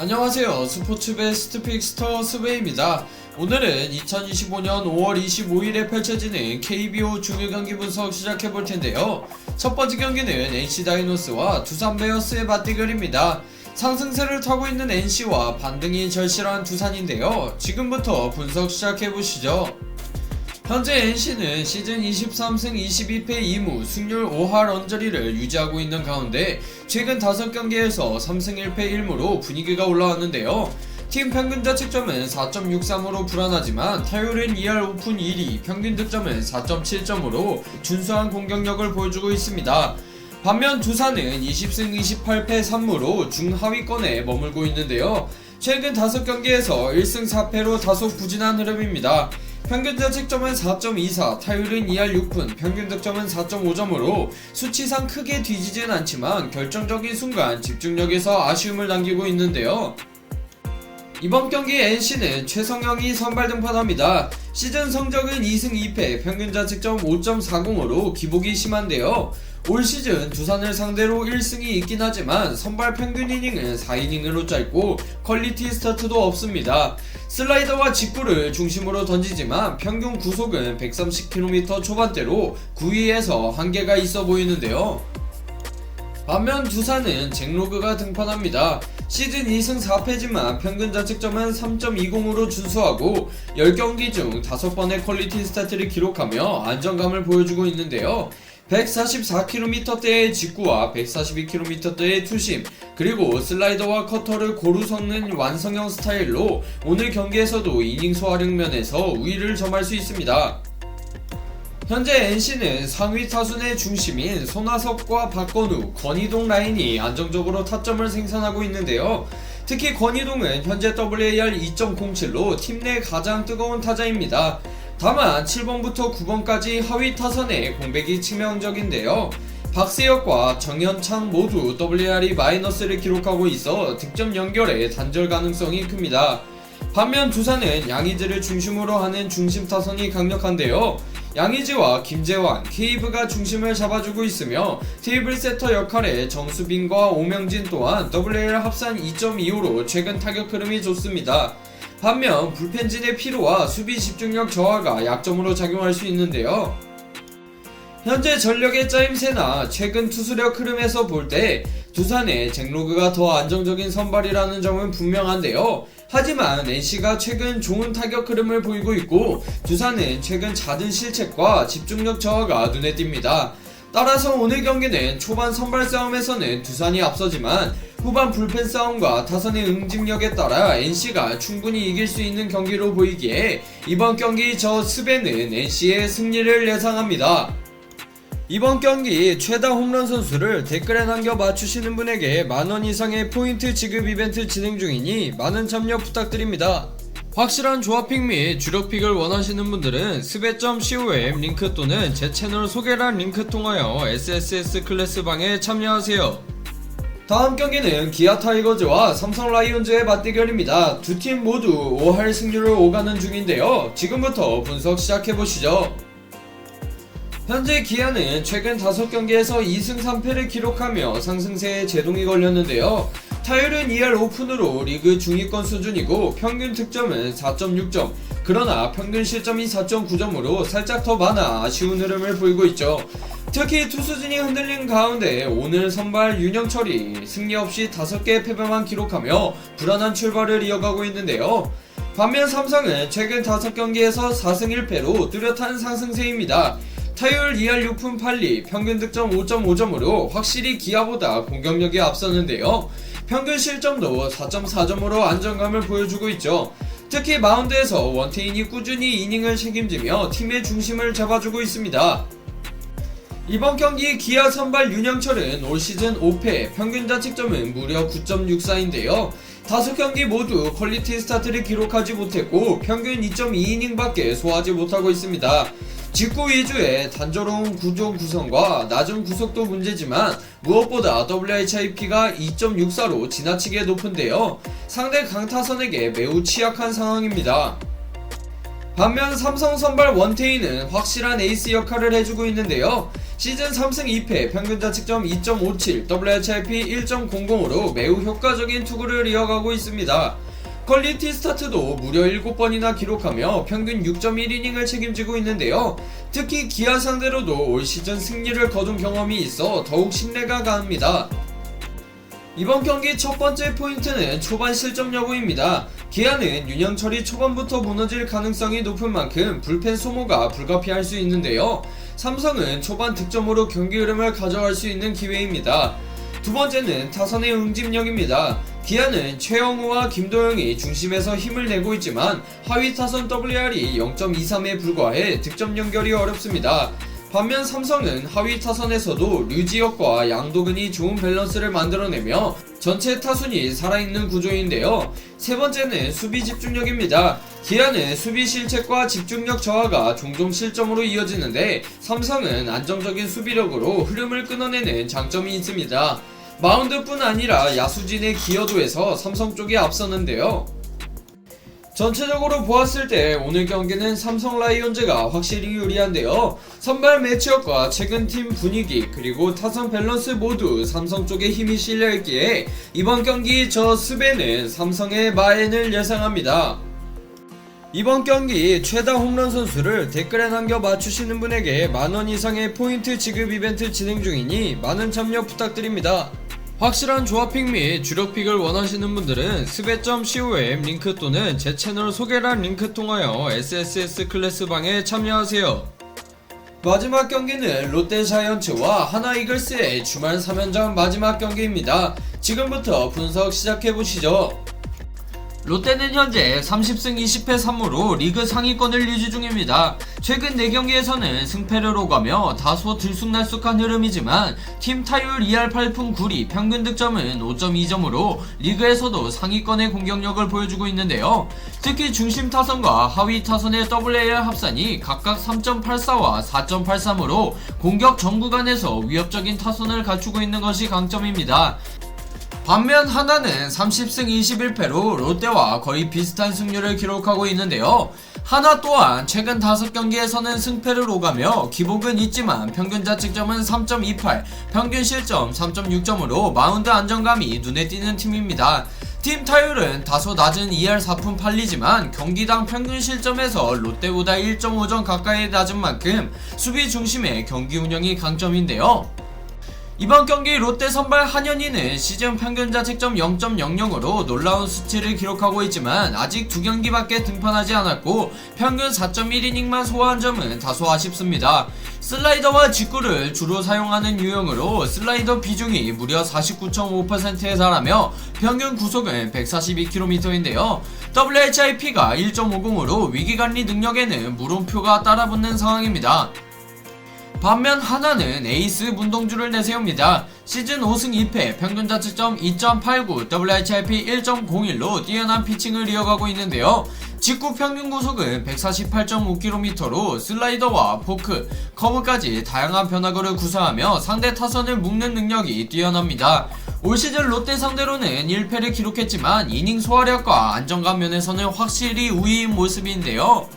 안녕하세요. 스포츠 베스트 픽스터 스베입니다. 오늘은 2025년 5월 25일에 펼쳐지는 KBO 중일 경기 분석 시작해 볼 텐데요. 첫 번째 경기는 NC 다이노스와 두산 베어스의 맞대결입니다. 상승세를 타고 있는 NC와 반등이 절실한 두산인데요. 지금부터 분석 시작해 보시죠. 현재 NC는 시즌 23승 22패 2무 승률 5할 언저리를 유지하고 있는 가운데 최근 5경기에서 3승 1패 1무로 분위기가 올라왔는데요. 팀 평균 자책점은 4.63으로 불안하지만 타율은 2할 오픈 1위, 평균 득점은 4.7점으로 준수한 공격력을 보여주고 있습니다. 반면 두산은 20승 28패 3무로 중하위권에 머물고 있는데요. 최근 5경기에서 1승 4패로 다소 부진한 흐름입니다. 평균 자책점은 4.24, 타율은 2할 6푼, 평균 득점은 4.5점으로 수치상 크게 뒤지진 않지만 결정적인 순간 집중력에서 아쉬움을 남기고 있는데요. 이번 경기 NC는 최성영이 선발 등판합니다. 시즌 성적은 2승 2패, 평균 자책점 5.40으로 기복이 심한데요. 올 시즌 두산을 상대로 1승이 있긴 하지만 선발 평균 이닝은 4이닝으로 짧고 퀄리티 스타트도 없습니다. 슬라이더와 직구를 중심으로 던지지만 평균 구속은 130km 초반대로 9위에서 한계가 있어 보이는데요. 반면 두산은 잭로그가 등판합니다. 시즌 2승 4패지만 평균 자책점은 3.20으로 준수하고 10경기 중 5번의 퀄리티 스타트를 기록하며 안정감을 보여주고 있는데요. 144km대의 직구와 142km대의 투심, 그리고 슬라이더와 커터를 고루 섞는 완성형 스타일로 오늘 경기에서도 이닝 소화력 면에서 우위를 점할 수 있습니다. 현재 NC는 상위 타순의 중심인 손아섭과 박건우, 권희동 라인이 안정적으로 타점을 생산하고 있는데요. 특히 권희동은 현재 WAR 2.07로 팀 내 가장 뜨거운 타자입니다. 다만 7번부터 9번까지 하위 타선의 공백이 치명적인데요. 박세혁과 정현창 모두 WR이 마이너스를 기록하고 있어 득점 연결에 단절 가능성이 큽니다. 반면 두산은 양의지를 중심으로 하는 중심 타선이 강력한데요. 양의지와 김재환, 케이브가 중심을 잡아주고 있으며 테이블 세터 역할의 정수빈과 오명진 또한 WL 합산 2.25로 최근 타격 흐름이 좋습니다. 반면 불펜진의 피로와 수비 집중력 저하가 약점으로 작용할 수 있는데요. 현재 전력의 짜임새나 최근 투수력 흐름에서 볼 때 두산의 잭로그가 더 안정적인 선발이라는 점은 분명한데요. 하지만 NC가 최근 좋은 타격 흐름을 보이고 있고 두산은 최근 잦은 실책과 집중력 저하가 눈에 띕니다. 따라서 오늘 경기는 초반 선발 싸움에서는 두산이 앞서지만 후반 불펜 싸움과 타선의 응집력에 따라 NC가 충분히 이길 수 있는 경기로 보이기에 이번 경기 저 스베는 NC의 승리를 예상합니다. 이번 경기 최다 홈런 선수를 댓글에 남겨 맞추시는 분에게 만원 이상의 포인트 지급 이벤트 진행 중이니 많은 참여 부탁드립니다. 확실한 조합픽 및 주력픽을 원하시는 분들은 스베.com 링크 또는 제 채널 소개란 링크 통하여 SSS 클래스 방에 참여하세요. 다음 경기는 기아 타이거즈와 삼성 라이온즈의 맞대결입니다. 두 팀 모두 5할 승률을 오가는 중인데요. 지금부터 분석 시작해 보시죠. 현재 기아는 최근 5경기에서 2승 3패를 기록하며 상승세에 제동이 걸렸는데요. 타율은 2할 오픈으로 리그 중위권 수준이고 평균 득점은 4.6점, 그러나 평균 실점이 4.9점으로 살짝 더 많아 아쉬운 흐름을 보이고 있죠. 특히 투수진이 흔들린 가운데 오늘 선발 윤영철이 승리 없이 5개의 패배만 기록하며 불안한 출발을 이어가고 있는데요. 반면 삼성은 최근 5경기에서 4승 1패로 뚜렷한 상승세입니다. 타율 2할 6푼 8리, 평균 득점 5.5점으로 확실히 기아보다 공격력이 앞서는데요. 평균 실점도 4.4점으로 안정감을 보여주고 있죠. 특히 마운드에서 원태인이 꾸준히 이닝을 책임지며 팀의 중심을 잡아주고 있습니다. 이번 경기 기아 선발 윤영철은 올 시즌 5패, 평균 자책점은 무려 9.64인데요. 다섯 경기 모두 퀄리티 스타트를 기록하지 못했고 평균 2.2이닝밖에 소화하지 못하고 있습니다. 직구 위주의 단조로운 구조 구성과 낮은 구속도 문제지만 무엇보다 WHIP가 2.64로 지나치게 높은데요. 상대 강타선에게 매우 취약한 상황입니다. 반면 삼성 선발 원태인은 확실한 에이스 역할을 해주고 있는데요. 시즌 3승 2패, 평균 자책점 2.57, WHIP 1.00으로 매우 효과적인 투구를 이어가고 있습니다. 퀄리티 스타트도 무려 7번이나 기록하며 평균 6.1이닝을 책임지고 있는데요. 특히 기아 상대로도 올 시즌 승리를 거둔 경험이 있어 더욱 신뢰가 갑니다. 이번 경기 첫 번째 포인트는 초반 실점 여부입니다. 기아는 윤영철이 초반부터 무너질 가능성이 높은 만큼 불펜 소모가 불가피할 수 있는데요. 삼성은 초반 득점으로 경기 흐름을 가져갈 수 있는 기회입니다. 두 번째는 타선의 응집력입니다. 기아는 최영우와 김도영이 중심에서 힘을 내고 있지만 하위 타선 WR이 0.23에 불과해 득점 연결이 어렵습니다. 반면 삼성은 하위 타선에서도 류지혁과 양도근이 좋은 밸런스를 만들어내며 전체 타순이 살아있는 구조인데요. 세 번째는 수비 집중력입니다. 기아는 수비 실책과 집중력 저하가 종종 실점으로 이어지는데 삼성은 안정적인 수비력으로 흐름을 끊어내는 장점이 있습니다. 마운드뿐 아니라 야수진의 기여도에서 삼성 쪽이 앞서는데요. 전체적으로 보았을 때 오늘 경기는 삼성 라이온즈가 확실히 유리한데요. 선발 매치업과 최근 팀 분위기 그리고 타선 밸런스 모두 삼성 쪽에 힘이 실려 있기에 이번 경기 저 스베는 삼성의 마엔을 예상합니다. 이번 경기 최다 홈런 선수를 댓글에 남겨 맞추시는 분에게 만원 이상의 포인트 지급 이벤트 진행 중이니 많은 참여 부탁드립니다. 확실한 조합픽 및 주력픽을 원하시는 분들은 스베.com 링크 또는 제 채널 소개란 링크 통하여 SSS 클래스 방에 참여하세요. 마지막 경기는 롯데 자이언츠와 하나 이글스의 주말 3연전 마지막 경기입니다. 지금부터 분석 시작해 보시죠. 롯데는 현재 30승 20패 3무로 리그 상위권을 유지 중입니다. 최근 4경기에서는 승패를 오가며 다소 들쑥날쑥한 흐름이지만 팀 타율 2할 8푼 9리 평균 득점은 5.2점으로 리그에서도 상위권의 공격력을 보여주고 있는데요. 특히 중심 타선과 하위 타선의 WAR 합산이 각각 3.84와 4.83으로 공격 전 구간에서 위협적인 타선을 갖추고 있는 것이 강점입니다. 반면 하나는 30승 21패로 롯데와 거의 비슷한 승률을 기록하고 있는데요. 하나 또한 최근 5경기에서는 승패를 오가며 기복은 있지만 평균 자책점은 3.28, 평균 실점 3.6점으로 마운드 안정감이 눈에 띄는 팀입니다. 팀 타율은 다소 낮은 2할 4푼 8리지만 경기당 평균 실점에서 롯데보다 1.5점 가까이 낮은 만큼 수비 중심의 경기 운영이 강점인데요. 이번 경기 롯데 선발 한현희는 시즌 평균 자책점 0.00으로 놀라운 수치를 기록하고 있지만 아직 두 경기밖에 등판하지 않았고 평균 4.1이닝만 소화한 점은 다소 아쉽습니다. 슬라이더와 직구를 주로 사용하는 유형으로 슬라이더 비중이 무려 49.5%에 달하며 평균 구속은 142km인데요. WHIP가 1.50으로 위기관리 능력에는 물음표가 따라붙는 상황입니다. 반면 하나는 에이스 문동주를 내세웁니다. 시즌 5승 2패, 평균 자책점 2.89, WHIP 1.01로 뛰어난 피칭을 이어가고 있는데요. 직구 평균 구속은 148.5km로 슬라이더와 포크, 커브까지 다양한 변화구를 구사하며 상대 타선을 묶는 능력이 뛰어납니다. 올 시즌 롯데 상대로는 1패를 기록했지만 이닝 소화력과 안정감 면에서는 확실히 우위인 모습인데요.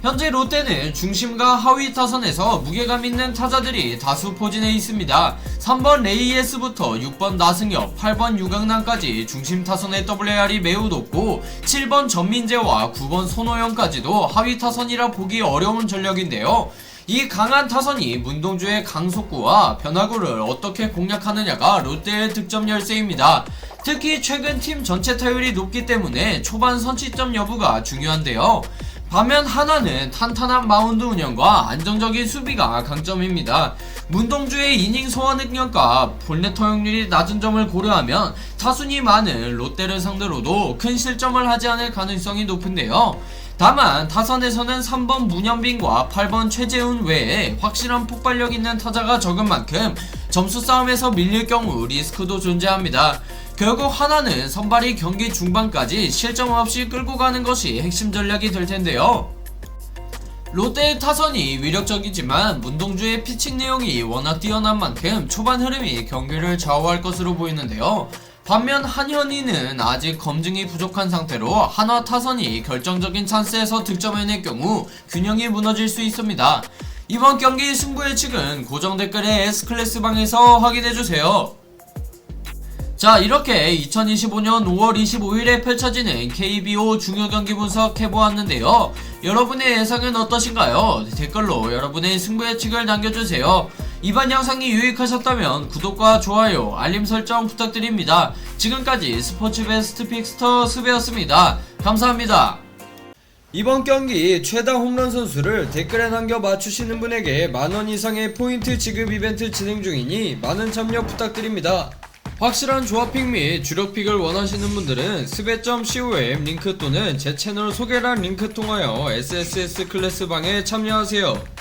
현재 롯데는 중심과 하위 타선에서 무게감 있는 타자들이 다수 포진해 있습니다. 3번 레이에스부터 6번 나승엽, 8번 유강남까지 중심 타선의 WR이 매우 높고 7번 전민재와 9번 손호영까지도 하위 타선이라 보기 어려운 전력인데요. 이 강한 타선이 문동주의 강속구와 변화구를 어떻게 공략하느냐가 롯데의 득점 열쇠입니다. 특히 최근 팀 전체 타율이 높기 때문에 초반 선취점 여부가 중요한데요. 반면 하나는 탄탄한 마운드 운영과 안정적인 수비가 강점입니다. 문동주의 이닝 소화 능력과 본넷 허용률이 낮은 점을 고려하면 타순이 많은 롯데를 상대로도 큰 실점을 하지 않을 가능성이 높은데요. 다만 타선에서는 3번 문현빈과 8번 최재훈 외에 확실한 폭발력 있는 타자가 적은 만큼 점수 싸움에서 밀릴 경우 리스크도 존재합니다. 결국 하나는 선발이 경기 중반까지 실점 없이 끌고 가는 것이 핵심 전략이 될 텐데요. 롯데의 타선이 위력적이지만 문동주의 피칭 내용이 워낙 뛰어난 만큼 초반 흐름이 경기를 좌우할 것으로 보이는데요. 반면 한현희는 아직 검증이 부족한 상태로 한화 타선이 결정적인 찬스에서 득점해낼 경우 균형이 무너질 수 있습니다. 이번 경기 승부 예측은 고정 댓글의 S클래스 방에서 확인해주세요. 자 이렇게 2025년 5월 25일에 펼쳐지는 KBO 중요 경기 분석해보았는데요. 여러분의 예상은 어떠신가요? 댓글로 여러분의 승부 예측을 남겨주세요. 이번 영상이 유익하셨다면 구독과 좋아요, 알림 설정 부탁드립니다. 지금까지 스포츠 베스트 픽스터 스베였습니다. 감사합니다. 이번 경기 최다 홈런 선수를 댓글에 남겨 맞추시는 분에게 만원 이상의 포인트 지급 이벤트 진행 중이니 많은 참여 부탁드립니다. 확실한 조합픽 및 주력픽을 원하시는 분들은 스베.com 링크 또는 제 채널 소개란 링크 통하여 SSS 클래스 방에 참여하세요.